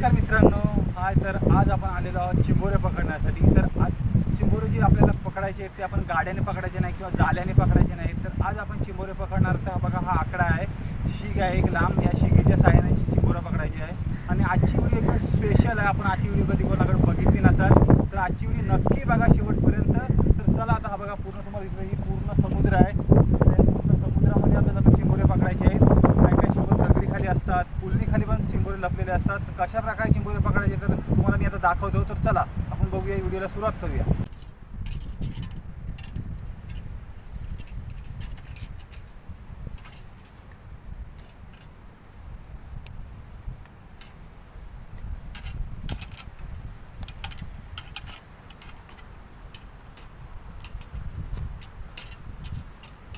नमस्कार मित्रांनो. हाय तर आज आपण आलेलो आहोत चिंबोरे पकडण्यासाठी. तर आज चिंबोरे जे आपल्याला पकडायचे आहेत ते आपण गाड्याने पकडायचे नाही किंवा जाल्याने पकडायचे नाही. तर आज आपण चिंबोरे पकडणार तर बघा हा आकडा आहे. शीग आहे एक लांब. या शिगेच्या साह्याने चिंबोरं पकडायची आहे. आणि आजची व्हिडिओ एकदम स्पेशल आहे. आपण अशी व्हिडिओ कधी कोणाकडे बघितली नसाल तर आजची व्हिडिओ नक्की बघा शेवटपर्यंत. तर चला आता हा बघा पूर्ण तुम्हाला इथं ही पूर्ण समुद्र आहे. पूर्ण समुद्रामध्ये आपल्याला चिंबोरे पकडायचे आहेत. काय काय चिंबोरे दगडी खाली असतात पुलनी खाली चिंबोरे लपलेले असतात. तर कशा प्रकारे चिंबोरे पकडायचे तर तुम्हाला मी आता दाखवतो. तर चला आपण बघूया व्हिडिओला सुरुवात करूया.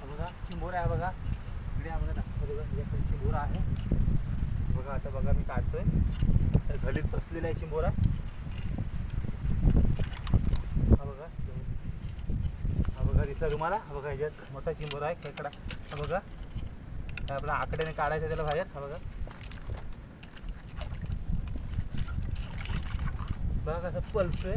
बघा चिंबोरा आहे बघा. इकडे बघा दाखवतो इकडे चिंबोरा आहे. बघा आता बघा मी काढतोय. तर घलीत बसलेला आहे चिंबोरा. हा बघा हा बघा दिसला तुम्हाला? हा बघा ह्याच्यात मोठा चिंबोरा आहे खेकडा. हा बघा काय आपला आकड्याने काढायचं त्याला बाहेर. हा बघा. बघा कसं पलतोय.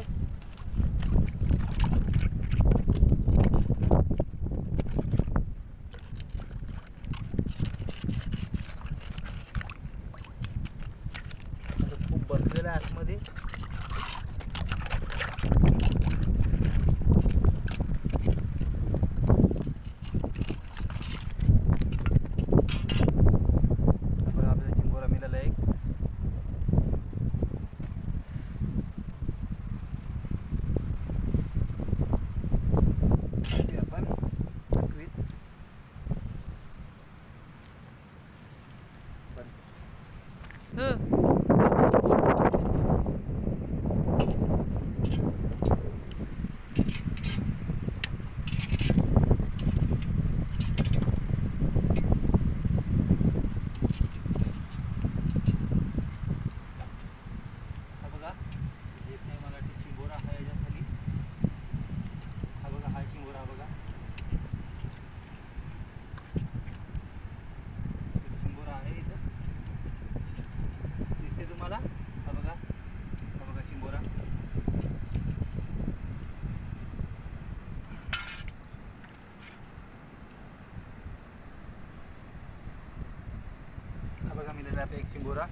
嗯。बघा मिळाला आता एक चिंबोरा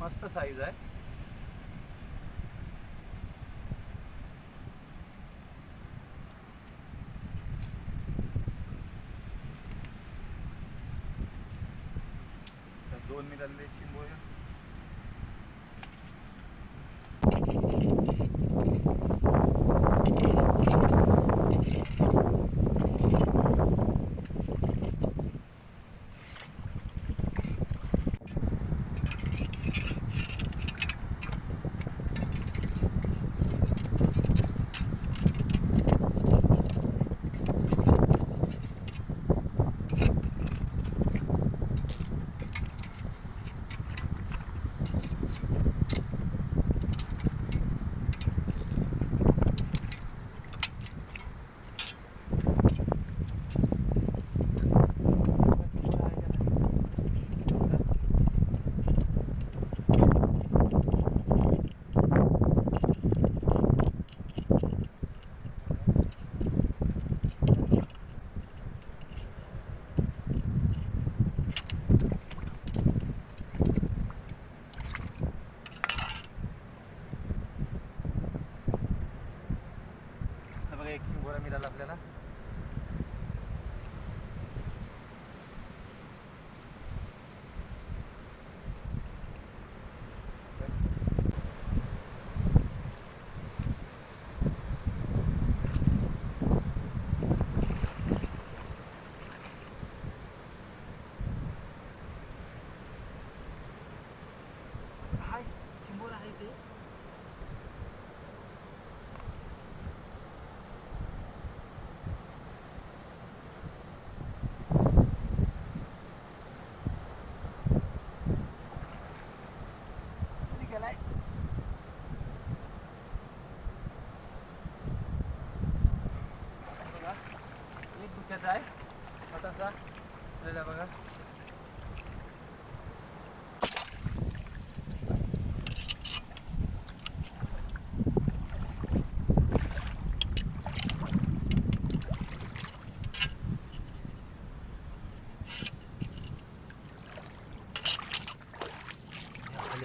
मस्त साईज आहे. दोन मिळालेले चिंबोरे हा बघा एक शिंगोरा मिळाला आपल्याला हाय चिंबोरा आहे ते किती गेलाय बघा एक दुख्याचा आहे छोटासा आपल्याला बघा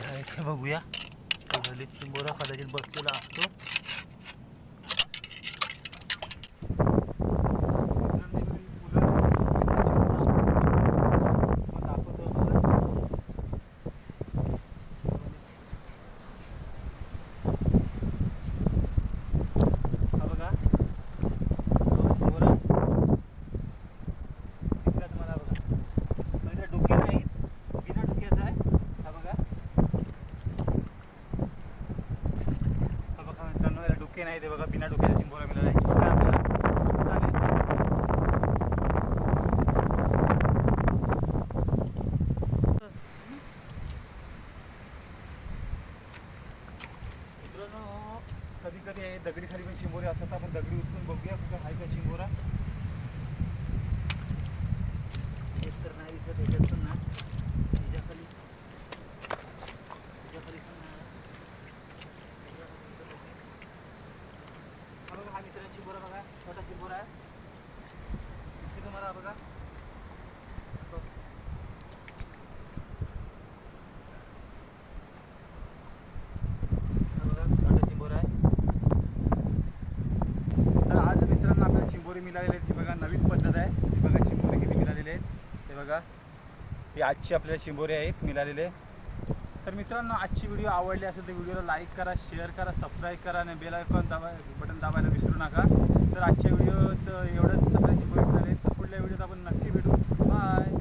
हे बघूया. झाली चिंबोरा कदाचित बसलेला असतो हा बघा तो चिंबोरा दिसला तुम्हाला बघा पण इथे डोके नाहीत बिना डोक्याचा आहे हा बघा हा बघा मित्रांनो याला डोके नाही ते बघा बिना डोक्याचा चिंबोरा मिळाला आहे छोटा आपल्याला चालेल मित्रांनो कधी कधी आहे दगडी खाली पण चिंबोरे असतात. आपण दगडी उचलून बघूया कुठं आहे का चिंबोरा. तर नाही दिसत पण ना ह्याच्याखाली ह्याच्याखाली पण नाही हा बघा हा मित्रांनो चिंबोरा बघा छोटा चिंबोरा आहे दिसते तुम्हाला हा बघा हो. हा बघा छोटा चिंबोरा आहे तर आज मित्रांनो आपल्याला चिंबोरी मिळालेली आहेत. ती बघा नवीन पद्धत आहे. ती बघा चिंबोरी किती मिळालेले आहेत. ते बघा हे आजची आपल्याला चिंबोरे आहेत मिळालेले. तर मित्रांनो आजची व्हिडिओ आवडली असेल तर व्हिडिओला लाईक करा शेअर करा सबस्क्राईब करा आणि बेल आयकॉन दाबा बटन दाबायला विसरू नका. तर आजच्या व्हिडिओत एवढंच. सगळ्या चिंबोरी मिळाले तर पुढल्या व्हिडिओत आपण नक्की भेटू. बाय